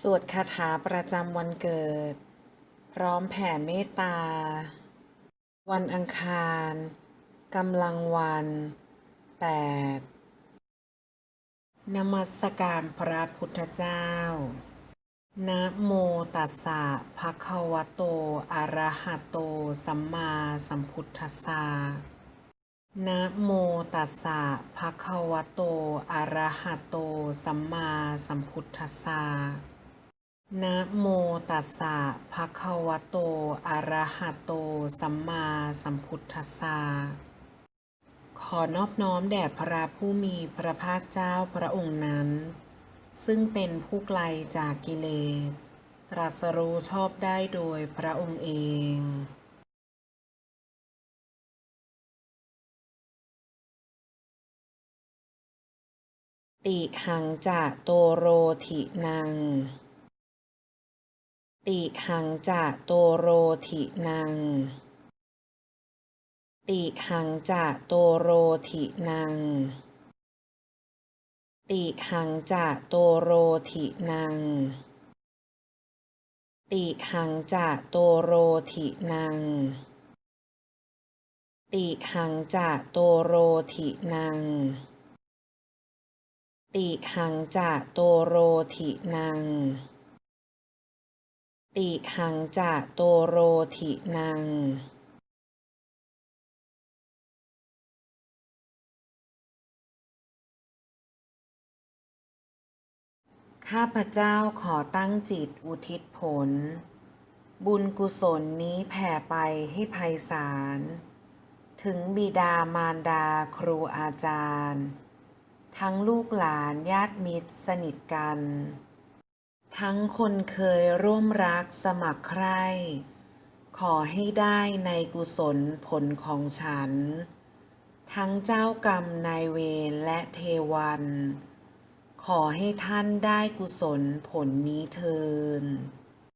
สวดคาถาประจำวันเกิด พร้อมแผ่เมตตา วันอังคารกำลังวัน 8 นมัสการพระพุทธเจ้า นะโมตัสสะภะคะวะโต อะระหะโต สัมมาสัมพุทธัสสะนะโมตัสสะภะคะวะโต อะระหะโต สัมมาสัมพุทธัสสะ นะโมตัสสะภะคะวะโต อะระหะโต สัมมาสัมพุทธัสสะ ขอนอบน้อมแด่พระผู้มีพระภาคเจ้าพระองค์นั้น ซึ่งเป็นผู้ไกลจากกิเลส ตรัสรู้ชอบได้โดยพระองค์เอง ติหังจะโตโรถินัง ติหังจะโตโรถินัง ติหังจะโตโรถินัง ติหังจะโตโรถินัง ติหังจะโตโรถินัง ติหังจะโตโรถินัง ติหังจะโตโรถินัง ติหังจะโตโรถินังข้าพเจ้าขอตั้งจิตอุทิศผล บุญกุศลนี้แผ่ไปให้ภัยสารถึงบิดามารดาครูอาจารย์ ทั้งลูกหลานญาติมิตรสนิทกัน ทั้งคนเคยร่วมรักสมัครใคร ขอให้ได้ในกุศลผลของฉัน ทั้งเจ้ากรรมนายเวรและเทวัน ขอให้ท่านได้กุศลผลนี้เทิน